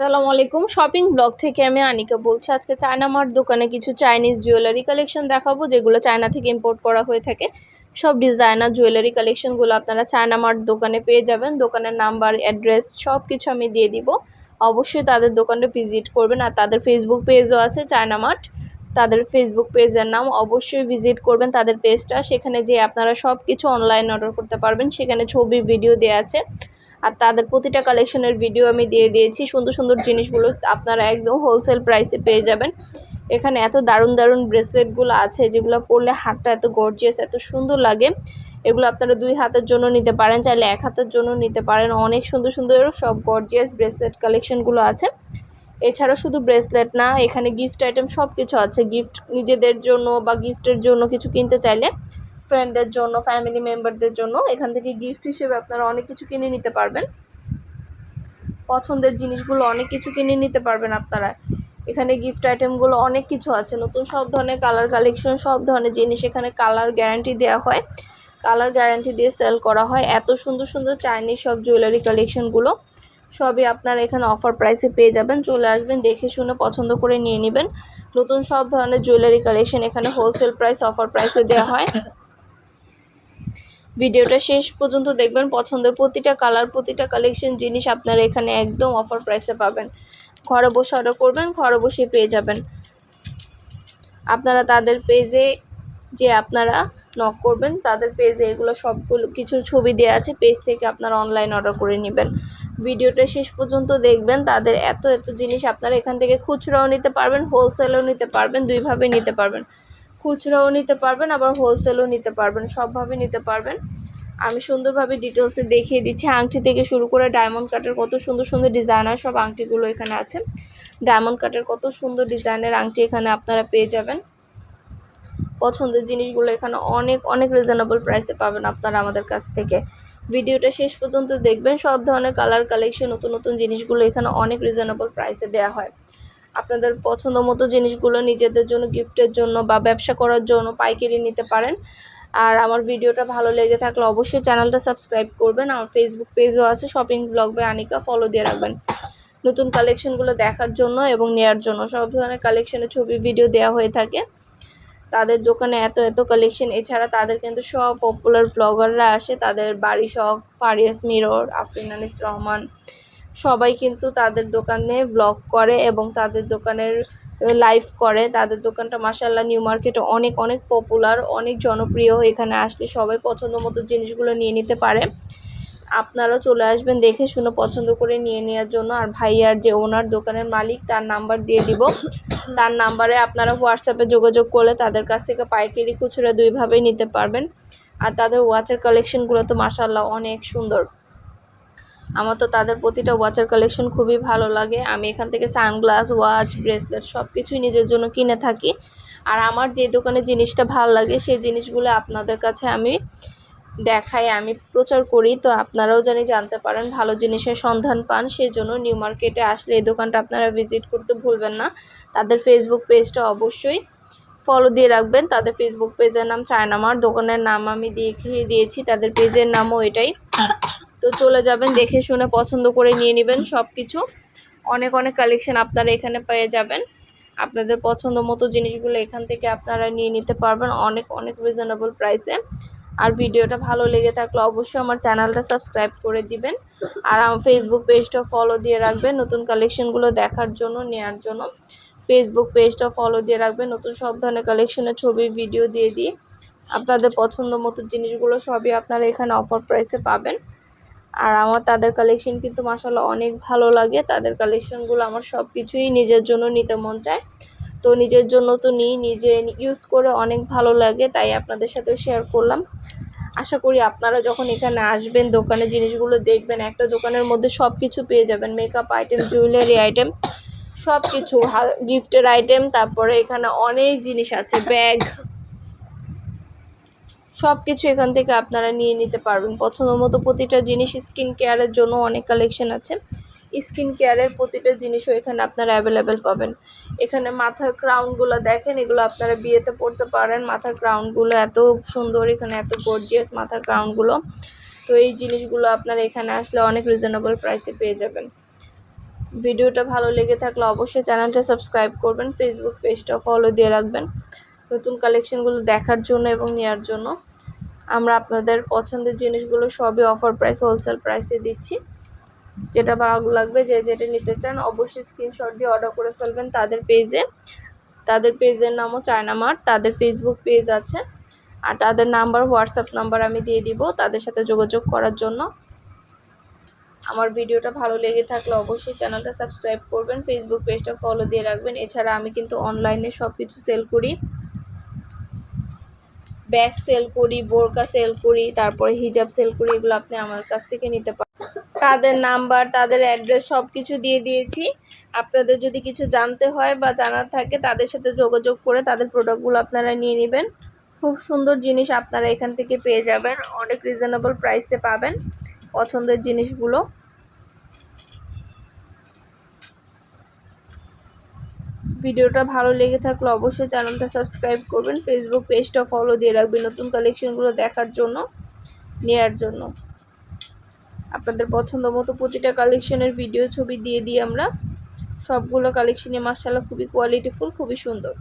আসসালামু আলাইকুম। Shopping blog থেকে আমি আনিকা বলছি। আজকে চায়না মার্ট দোকানে কিছু চাইনিজ জুয়েলারি কালেকশন দেখাবো, যেগুলো চায়না থেকে ইম্পোর্ট করা হয়ে থাকে। সব ডিজাইনার জুয়েলারি কালেকশনগুলো আপনারা চায়না মার্ট দোকানে পেয়ে যাবেন। দোকানের নাম্বার অ্যাড্রেস সব কিছু আমি দিয়ে দিব। অবশ্যই তাদের দোকানে ভিজিট করবেন। আর তাদের ফেসবুক পেজও আছে চায়না মার্ট তাদের ফেসবুক পেজের নাম অবশ্যই ভিজিট করবেন। তাদের পেজটা সেখানে যে আপনারা সব কিছু অনলাইন অর্ডার করতে পারবেন। সেখানে ছবি ভিডিও দেওয়া আছে। আর তাদের প্রতিটা কালেকশনের ভিডিও আমি দিয়ে দিয়েছি। সুন্দর সুন্দর জিনিসগুলো আপনারা একদম হোলসেল প্রাইসে পেয়ে যাবেন। এখানে এত দারুণ দারুণ ব্রেসলেটগুলো আছে, যেগুলো পরলে হাতটা এত গর্জিয়াস এত সুন্দর লাগে। এগুলো আপনারা দুই হাতের জন্য নিতে পারেন, চাইলে এক হাতের জন্য নিতে পারেন। অনেক সুন্দর সুন্দর সব গর্জিয়াস ব্রেসলেট কালেকশনগুলো আছে। এছাড়া শুধু ব্রেসলেট না, এখানে গিফট আইটেম সব কিছু আছে। গিফট নিজেদের জন্য বা গিফটের জন্য কিছু কিনতে চাইলে ফ্রেন্ডদের জন্য ফ্যামিলি মেম্বারদের জন্য, এখান থেকে গিফট হিসেবে আপনারা অনেক কিছু কিনে নিতে পারবেন। পছন্দের জিনিসগুলো অনেক কিছু কিনে নিতে পারবেন আপনারা। এখানে গিফট আইটেমগুলো অনেক কিছু আছে, নতুন সব ধরনের কালার কালেকশন সব ধরনের জিনিস এখানে কালার গ্যারান্টি দেওয়া হয়। কালার গ্যারান্টি দিয়ে সেল করা হয়। এত সুন্দর সুন্দর চাইনিজ সব জুয়েলারি কালেকশনগুলো সবই আপনারা এখানে অফার প্রাইসে পেয়ে যাবেন। চলে আসবেন, দেখে শুনে পছন্দ করে নিয়ে নেবেন। নতুন সব ধরনের জুয়েলারি কালেকশন এখানে হোলসেল প্রাইস অফার প্রাইসে দেওয়া হয়। ভিডিওটা শেষ পর্যন্ত দেখবেন। পছন্দের প্রতিটা কালার প্রতিটা কালেকশন জিনিস আপনারা এখানে একদম অফার প্রাইসে পাবেন। ঘরে বসে অর্ডার করবেন, ঘরে বসে পেয়ে যাবেন। আপনারা তাদের পেজে যে আপনারা নক করবেন, তাদের পেজে এগুলো সবগুলো কিছু ছবি দেওয়া আছে পেজ থেকে আপনারা অনলাইন অর্ডার করে নেবেন। ভিডিওটা শেষ পর্যন্ত দেখবেন, তাদের এত এত জিনিস আপনারা এখান থেকে খুচরাও নিতে পারবেন হোলসেলও নিতে পারবেন, দুইভাবে নিতে পারবেন। খুচরাও নিতে পারবেন, আবার হোলসেলও নিতে পারবেন, সবভাবে নিতে পারবেন। আমি সুন্দরভাবে ডিটেলসে দেখিয়ে দিচ্ছি। আংটি থেকে শুরু করে ডায়মন্ড কাটের কত সুন্দর সুন্দর ডিজাইনার সব আংটিগুলো এখানে আছে। ডায়মন্ড কাটের কত সুন্দর ডিজাইনের আংটি এখানে আপনারা পেয়ে যাবেন। পছন্দের জিনিসগুলো এখানে অনেক অনেক রিজনেবল প্রাইসে পাবেন আপনারা আমাদের কাছ থেকে। ভিডিওটা শেষ পর্যন্ত দেখবেন। সব ধরনের কালার কালেকশন নতুন নতুন জিনিসগুলো এখানে অনেক রিজনেবল প্রাইসে দেওয়া হয়। আপনাদের পছন্দ মতো জিনিসগুলো নিজেদের জন্য গিফটের জন্য বা ব্যবসা করার জন্য পাইকারি নিতে পারেন। আর আমার ভিডিওটা ভালো লেগে থাকলে অবশ্যই চ্যানেলটা সাবস্ক্রাইব করবেন। আমার ফেসবুক পেজও আছে shopping blog by Anika follow দিয়ে রাখবেন। নতুন কালেকশনগুলো দেখার জন্য এবং নেয়ার জন্য, সব ধরনের কালেকশনের ছবি ভিডিও দেওয়া হয়ে থাকে। তাদের দোকানে এত এত কালেকশন এছাড়া তাদের কিন্তু সব পপুলার ব্লগাররা আসে। তাদের বাড়ি শখ ফারিয়াস মিরর, আফরিন, আনিস রহমান সবাই কিন্তু তাদের দোকানে ব্লগ করে এবং তাদের দোকানের লাইভ করে। তাদের দোকানটা মাসাল্লাহ নিউ মার্কেটে অনেক অনেক পপুলার অনেক জনপ্রিয় এখানে আসলে সবাই পছন্দ মতো জিনিসগুলো নিয়ে নিতে পারে। আপনারাও চলে আসবেন দেখে শুনে পছন্দ করে নিয়ে নেওয়ার জন্য। আর ভাইয়ার যে ওনার দোকানের মালিক, তার নাম্বার দিয়ে দিব। তার নাম্বারে আপনারা হোয়াটসঅ্যাপে যোগাযোগ করলে তাদের কাছ থেকে পাইকারি খুচরা দুইভাবেই নিতে পারবেন। আর তাদের ওয়াচের কালেকশনগুলো তো মাসাল্লাহ অনেক সুন্দর। আমার তো তাদের প্রতিটা ওয়াচের কালেকশন খুবই ভালো লাগে। আমি এখান থেকে সানগ্লাস ওয়াচ ব্রেসলেট সব কিছুই নিজের জন্য কিনে থাকি। আর আমার যে দোকানে জিনিসটা ভালো লাগে, সেই জিনিসগুলো আপনাদের কাছে আমি দেখাই, আমি প্রচার করি। তো আপনারাও জানি, জানতে পারেন, ভালো জিনিসের সন্ধান পান। সেই জন্য নিউ মার্কেটে আসলে এই দোকানটা আপনারা ভিজিট করতে ভুলবেন না। তাদের ফেসবুক পেজটা অবশ্যই ফলো দিয়ে রাখবেন। তাদের ফেসবুক পেজের নাম চায়নামার দোকানের নাম আমি দেখিয়ে দিয়েছি। তাদের পেজের নামও এটাই। তো চলে যাবেন, দেখে শুনে পছন্দ করে নিয়ে নেবেন সব কিছু অনেক অনেক কালেকশন আপনারা এখানে পেয়ে যাবেন। আপনাদের পছন্দ মতো জিনিসগুলো এখান থেকে আপনারা নিয়ে নিতে পারবেন অনেক অনেক রিজনেবল প্রাইসে আর ভিডিওটা ভালো লেগে থাকলে অবশ্যই আমার চ্যানেলটা সাবস্ক্রাইব করে দিবেন। আর আমার ফেসবুক পেজটা ফলো দিয়ে রাখবেন নতুন কালেকশনগুলো দেখার জন্য নেওয়ার জন্য। ফেসবুক পেজটা ফলো দিয়ে রাখবেন, নতুন সব ধরনের কালেকশনের ছবি ভিডিও দিয়ে দিই। আপনাদের পছন্দ মতো জিনিসগুলো সবই আপনারা এখানে অফার প্রাইসে পাবেন। আর আমার তাদের কালেকশন কিন্তু মাসাল্লাহ অনেক ভালো লাগে। তাদের কালেকশনগুলো আমার সব কিছুই নিজের জন্য নিতে মন চায়। তো নিজের জন্য তো নিই, নিজে ইউজ করে অনেক ভালো লাগে, তাই আপনাদের সাথেও শেয়ার করলাম। আশা করি আপনারা যখন এখানে আসবেন, দোকানে জিনিসগুলো দেখবেন, একটা দোকানের মধ্যে সব কিছু পেয়ে যাবেন। মেকআপ আইটেম জুয়েলারি আইটেম সব কিছু গিফটের আইটেম তারপরে এখানে অনেক জিনিস আছে ব্যাগ সব কিছু এখান থেকে আপনারা নিয়ে নিতে পারবেন। পছন্দ মতো প্রতিটা জিনিস স্কিন কেয়ারের জন্য অনেক কালেকশন আছে। স্কিন কেয়ারের প্রতিটা জিনিসও এখানে আপনারা অ্যাভেলেবেল পাবেন। এখানে মাথার ক্রাউনগুলো দেখেন, এগুলো আপনারা বিয়েতে পড়তে পারেন। মাথার ক্রাউনগুলো এত সুন্দর, এখানে এত গর্জিয়াস মাথার ক্রাউনগুলো তো এই জিনিসগুলো আপনারা এখানে আসলে অনেক রিজনেবল প্রাইসে পেয়ে যাবেন। ভিডিওটা ভালো লেগে থাকলে অবশ্যই চ্যানেলটা সাবস্ক্রাইব করবেন ফেসবুক পেজটা ফলো দিয়ে রাখবেন। নতুন কালেকশনগুলো দেখার জন্য এবং নেওয়ার জন্য। আমরা আপনাদের পছন্দের জিনিসগুলো সবই অফার প্রাইস হোলসেল প্রাইসে দিচ্ছি। যেটা ভালো লাগবে, যে যেটা নিতে চান, অবশ্যই স্ক্রিনশট দিয়ে অর্ডার করে ফেলবেন তাদের পেজে তাদের পেজের নামও চায়না মার্ট, তাদের ফেসবুক পেজ আছে। আর তাদের নাম্বার হোয়াটসঅ্যাপ নাম্বার আমি দিয়ে দিব তাদের সাথে যোগাযোগ করার জন্য। আমার ভিডিওটা ভালো লেগে থাকলে অবশ্যই চ্যানেলটা সাবস্ক্রাইব করবেন ফেসবুক পেজটা ফলো দিয়ে রাখবেন। এছাড়া আমি কিন্তু অনলাইনে সব কিছু সেল করি। ব্যাগ সেল করি, বোরকা সেল করি, তারপরে হিজাব সেল করি, এগুলো আপনি আমার কাছ থেকে নিতে পারেন তাদের নাম্বার, তাদের অ্যাড্রেস সব কিছু দিয়ে দিয়েছি। আপনাদের যদি কিছু জানতে হয় বা জানার থাকে, তাদের সাথে যোগাযোগ করে তাদের প্রোডাক্টগুলো আপনারা নিয়ে নেবেন। খুব সুন্দর জিনিস আপনারা এখান থেকে পেয়ে যাবেন। অনেক রিজনেবল প্রাইসে পাবেন পছন্দের জিনিসগুলো। ভিডিওটা ভালো লেগে থাকলে অবশ্যই চ্যানেলটা সাবস্ক্রাইব করবেন ফেসবুক পেজটা ফলো দিয়ে রাখবেন নতুন কালেকশনগুলো দেখার জন্য, নেয়ার জন্য। আপনাদের পছন্দ মতো প্রতিটা কালেকশনের ভিডিও ছবি দিয়ে দিই আমরা। সবগুলো কালেকশনে মার্শাল্লাহ খুবই কোয়ালিটিফুল খুবই সুন্দর।